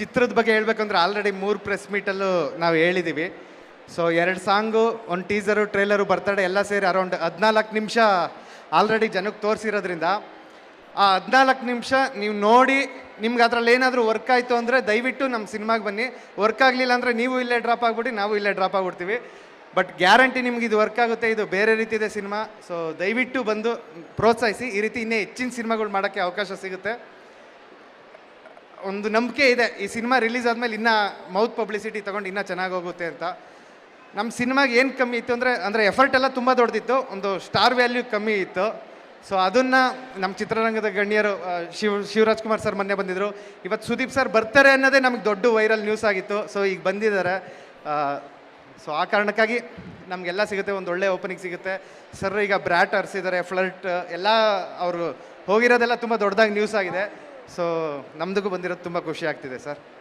ಚಿತ್ರದ ಬಗ್ಗೆ ಹೇಳ್ಬೇಕಂದ್ರೆ ಆಲ್ರೆಡಿ ಮೂರು ಪ್ರೆಸ್ ಮೀಟಲ್ಲೂ ನಾವು ಹೇಳಿದ್ದೀವಿ ಸೊ ಎರಡು ಸಾಂಗು, ಒಂದು ಟೀಸರು ಟ್ರೇಲರು ಬರ್ತಡೆ ಎಲ್ಲ ಸೇರಿ ಅರೌಂಡ್ ಹದಿನಾಲ್ಕು ನಿಮಿಷ ಆಲ್ರೆಡಿ ಜನಕ್ಕೆ ತೋರಿಸಿರೋದ್ರಿಂದ ಆ ಹದಿನಾಲ್ಕು ನಿಮಿಷ ನೀವು ನೋಡಿ ನಿಮ್ಗೆ ಅದ್ರಲ್ಲಿ ಏನಾದರೂ ವರ್ಕ್ ಆಯಿತು ಅಂದರೆ ದಯವಿಟ್ಟು ನಮ್ಮ ಸಿನಿಮಾಗೆ ಬನ್ನಿ. ವರ್ಕ್ ಆಗಲಿಲ್ಲ ಅಂದರೆ ನೀವು ಇಲ್ಲೇ ಡ್ರಾಪ್ ಆಗ್ಬಿಟ್ಟು ನಾವು ಇಲ್ಲೇ ಡ್ರಾಪ್ ಆಗ್ಬಿಡ್ತೀವಿ. ಬಟ್ ಗ್ಯಾರಂಟಿ ನಿಮ್ಗೆ ಇದು ವರ್ಕ್ ಆಗುತ್ತೆ, ಇದು ಬೇರೆ ರೀತಿ ಇದೆ ಸಿನಿಮಾ. ಸೊ ದಯವಿಟ್ಟು ಬಂದು ಪ್ರೋತ್ಸಾಹಿಸಿ. ಈ ರೀತಿ ಇನ್ನೇ ಹೆಚ್ಚಿನ ಸಿನಿಮಾಗಳು ಮಾಡೋಕ್ಕೆ ಅವಕಾಶ ಸಿಗುತ್ತೆ. ಒಂದು ನಂಬಿಕೆ ಇದೆ. ಈ ಸಿನಿಮಾ ರಿಲೀಸ್ ಆದಮೇಲೆ ಇನ್ನೂ ಮೌತ್ ಪಬ್ಲಿಸಿಟಿ ತೊಗೊಂಡು ಇನ್ನೂ ಚೆನ್ನಾಗಿ ಹೋಗುತ್ತೆ ಅಂತ. ನಮ್ಮ ಸಿನಿಮಾಗೆ ಏನು ಕಮ್ಮಿ ಇತ್ತು ಅಂದರೆ ಅಂದರೆ ಎಫರ್ಟ್ ಎಲ್ಲ ತುಂಬ ದೊಡ್ಡದಿತ್ತು ಒಂದು ಸ್ಟಾರ್ ವ್ಯಾಲ್ಯೂ ಕಮ್ಮಿ ಇತ್ತು. ಸೊ ಅದನ್ನು ನಮ್ಮ ಚಿತ್ರರಂಗದ ಗಣ್ಯರು ಶಿವ ಶಿವ್, ಶಿವರಾಜ್ ಕುಮಾರ್ ಸರ್ ಮೊನ್ನೆ ಬಂದಿದ್ದರು ಇವತ್ತು ಸುದೀಪ್ ಸರ್ ಬರ್ತಾರೆ ಅನ್ನೋದೇ ನಮಗೆ ದೊಡ್ಡ ವೈರಲ್ ನ್ಯೂಸ್ ಆಗಿತ್ತು. ಸೊ ಈಗ ಬಂದಿದ್ದಾರೆ. ಸೊ ಆ ಕಾರಣಕ್ಕಾಗಿ ನಮಗೆಲ್ಲ ಸಿಗುತ್ತೆ, ಒಂದು ಒಳ್ಳೆ ಓಪನಿಂಗ್ ಸಿಗುತ್ತೆ. ಸರ್ ಈಗ ಬ್ರ್ಯಾಟ್ ಹರಿಸಿದ್ದಾರೆ ಫ್ಲರ್ಟ್ ಎಲ್ಲ ಅವರು ಹೋಗಿರೋದೆಲ್ಲ ತುಂಬ ದೊಡ್ಡದಾಗಿ ನ್ಯೂಸ್ ಆಗಿದೆ. ಸೊ ನಮ್ದಿಗೂ ಬಂದಿರೋದು ತುಂಬ ಖುಷಿ ಆಗ್ತಿದೆ ಸರ್